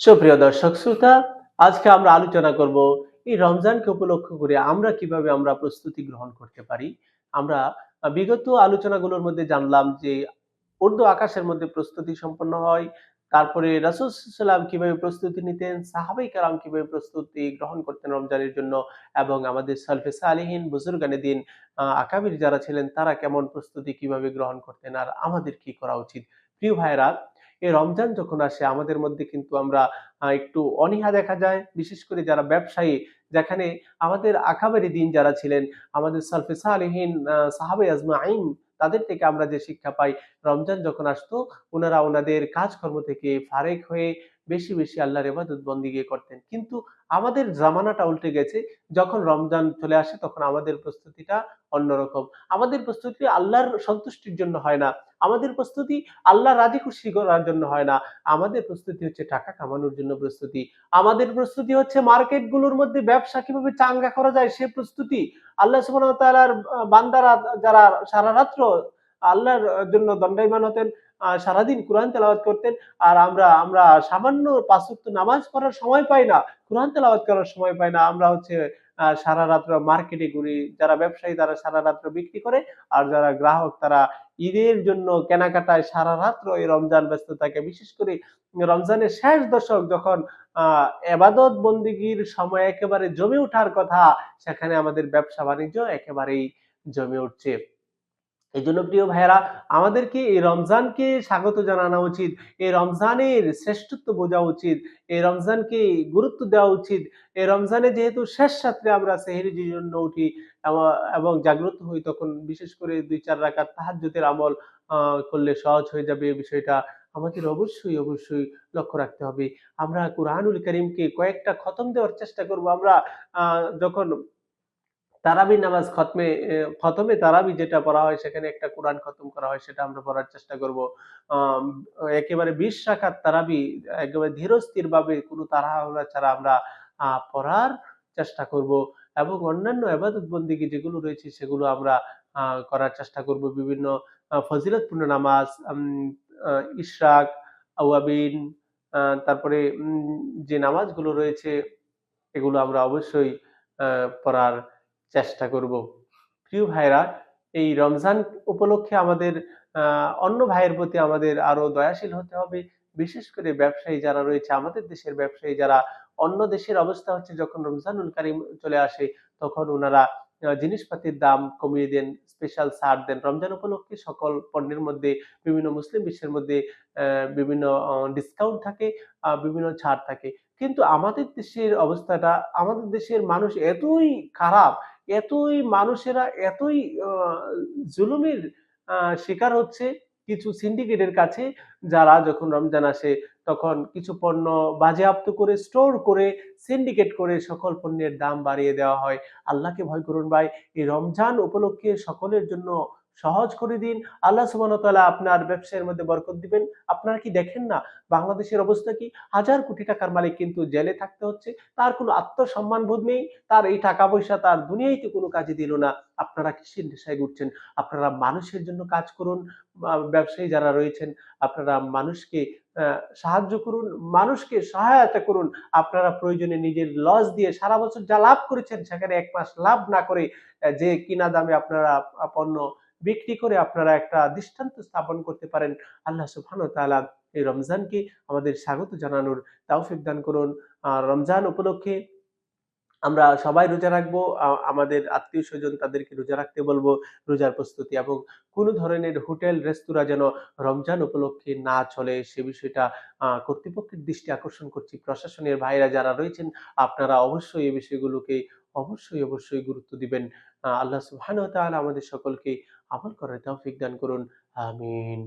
সুপ্রিয় দর্শক শ্রোতা, আজকে আমরা আলোচনা করব এই রমজানকে উপলক্ষ করে আমরা কীভাবে আমরা প্রস্তুতি গ্রহণ করতে পারি। আমরা বিগত আলোচনাগুলোর মধ্যে জানলাম যে উর্দু আকাশের মধ্যে প্রস্তুতি সম্পন্ন হয়, তারপরে রাসূল সাল্লাম কীভাবে প্রস্তুতি নিতেন সাহাবাই কারাম কীভাবে প্রস্তুতি গ্রহণ করতেন রমজানের জন্য এবং আমাদের সালফে সালিহীন বুজুর্গানে দিন আকাবির যারা ছিলেন তারা কেমন প্রস্তুতি কীভাবে গ্রহণ করতেন আর আমাদের কি করা উচিত। প্রিয় ভাইরা এই রমজান যখন আসে, আমাদের মধ্যে কিন্তু আমরা একটু অনীহা দেখা যায়। বিশেষ করে যারা ব্যবসায়ী, যেখানে আমাদের আখাবারি দিন যারা ছিলেন, আমাদের সালফে আলহীন সাহাবে আজমা আইন তাদের থেকে আমরা যে শিক্ষা পাই, রমজান যখন আসতো, ওনারা ওনাদের কাজকর্ম থেকে ফারেক হয়ে বেশি বেশি আল্লাহর এবাদত বন্দিগিয়ে করতেন। কিন্তু আমাদের জামানাটা উল্টে গেছে। যখন রমজান চলে আসে, তখন আমাদের প্রস্তুতিটা অন্যরকম। আমাদের প্রস্তুতি আল্লাহর সন্তুষ্টির জন্য হয় না। আমাদের প্রস্তুতি আল্লাহ রাজি খুশি করার জন্য হয় না। আমাদের প্রস্তুতি হচ্ছে টাকা কামানোর জন্য প্রস্তুতি। আমাদের প্রস্তুতি হচ্ছে মার্কেটগুলোর মধ্যে ব্যবসা কীভাবে চাঙ্গা করা যায়, সে প্রস্তুতি। আল্লাহ তাআলার বান্দারা যারা সারা রাত্র আল্লাহর জন্য দণ্ডায়মান হতেন সারাদিন কোরআন তেলাওয়াত করতেন। আর আমরা আমরা সামান্য পাঁচ নামাজ পড়ার সময় পাই না, কোরআন তেলাওয়াত করার সময় পাই না। আমরা হচ্ছে সারা রাত্র মার্কেটে ঘুরি, যারা ব্যবসায়ী তারা সারা রাত্র বিক্রি করে, আর যারা গ্রাহক তারা ঈদের জন্য কেনাকাটায় সারা রাত্র এই রমজান ব্যস্ত থাকে বিশেষ করে রমজানের শেষ দশক যখন, আহ, এবাদত বন্দিগির সময় একেবারে জমে ওঠার কথা, সেখানে আমাদের ব্যবসা বাণিজ্য একেবারেই জমে উঠছে। এই জন্য প্রিয় ভাইয়েরা, আমাদেরকে এই রমজানকে স্বাগত জানানো উচিত, এই রমজানের শ্রেষ্ঠত্ব বোঝা উচিত, এই রমজানকে গুরুত্ব দেওয়া উচিত, এই রমজানে যেহেতু শেষ রাত্রে আমরা সেহেরির জন্য উঠি এব- জাগ্রত হই, তখন বিশেষ করে দুই চার রাকাত তাহাজ্জুদের আমল করলে সহজ হয়ে যাবে এই বিষয়টা, আমাদের অবশ্যই অবশ্যই লক্ষ্য রাখতে হবে। আমরা কুরআনুল করিমকে কয়েকটা খতম দেওয়ার চেষ্টা করব। আমরা যখন তারাবি নামাজ খতমে খতমে তারাবি যেটা পড়া হয় সেখানে একটা কোরআন খতম করা হয় সেটা আমরা পড়ার চেষ্টা করব। একেবারে ২০ রাকাত তারাবি একেবারে ধীরস্থিরভাবে কোনো তাড়াহুড়া ছাড়া আমরা পড়ার চেষ্টা করব এবং অন্যান্য ইবাদত বন্দেগী যেগুলো রয়েছে সেগুলো আমরা করার চেষ্টা করব। বিভিন্ন ফজিলতপূর্ণ নামাজ ইশরাক, আওয়াবিন তারপরে যে নামাজগুলো রয়েছে এগুলো আমরা অবশ্যই পড়ার চেষ্টা করব। প্রিয় ভাইরা, এই রমজান উপলক্ষে আমাদের অন্য ভাইয়ের প্রতি আমাদের আরও দয়াশীল হতে হবে। বিশেষ করে ব্যবসায়ী যারা রয়েছে, আমাদের দেশের ব্যবসায়ী যারা অন্য দেশের অবস্থা হচ্ছে যখন রমজানুল কারিম চলে আসে, তখন ওনারা জিনিসপাতির দাম কমিয়ে দেন, স্পেশাল ছাড় দেন। রমজান উপলক্ষে সকল পণ্যের মধ্যে বিভিন্ন মুসলিম বিশ্বের মধ্যে বিভিন্ন ডিসকাউন্ট থাকে, বিভিন্ন ছাড় থাকে। কিন্তু আমাদের দেশের অবস্থাটা, আমাদের দেশের মানুষ এতই খারাপ এতই মানুষেরা এতই জুলুমের শিকার হচ্ছে কিছু সিন্ডিকেটের কাছে, যারা যখন রমজান আসে তখন কিছু পণ্য বাজেয়াপ্ত করে স্টোর করে সিন্ডিকেট করে সকল পণ্যের দাম বাড়িয়ে দেওয়া হয়। আল্লাহকে ভয় করুন ভাই। এই রমজান উপলক্ষে সকলের জন্য সহজ করে দিন। আল্লাহ ওয়া আপনার ব্যবসায়ের মধ্যে বরকত দিবেন। আপনারা কি দেখেন না বাংলাদেশের অবস্থা কি? হাজার কোটি টাকার মালিক কিন্তু জেলে থাকতে হচ্ছে। তার কোনো আত্মসম্মানবোধ নেই। তার এই টাকা-পয়সা তার দুনিয়াইতে কোনো কাজে দিল না। আপনারা কিসের নেশায় ঘুরছেন? আপনারা মানুষের জন্য কাজ করুন। ব্যবসায়ী যারা রয়েছেন আপনারা মানুষকে সাহায্য করুন, মানুষকে সহায়তা করুন। আপনারা প্রয়োজনে নিজের লস দিয়ে সারা বছর যা লাভ করেছেন সেখানে এক মাস লাভ না করে যে কিনা দামে আপনারা পণ্য বিক্রি করে আপনারা একটা দৃষ্টান্ত স্থাপন করতে পারেন। আল্লাহ সুবহানাহু তালা এই রমজানকে আমাদের স্বাগত জানানোর তাও দান করুন। আর রমজান উপলক্ষে আমরা সবাই রোজা রাখব। আমাদের আত্মীয় স্বজন তাদেরকে রোজা রাখতে বলব। রোজার প্রস্তুতি এবং কোনো ধরনের হোটেল, রেস্তোরাঁ যেন রমজান উপলক্ষে না চলে সে বিষয়টা কর্তৃপক্ষের দৃষ্টি আকর্ষণ করছি। প্রশাসনের ভাইরা যারা রয়েছেন আপনারা অবশ্যই এই বিষয়গুলোকে অবশ্যই, অবশ্যই গুরুত্ব দিবেন। আল্লাহ সুবহানাহু ওয়া আমাদের সকলকে আমল করার তৌফিক দান করুন। আমিন।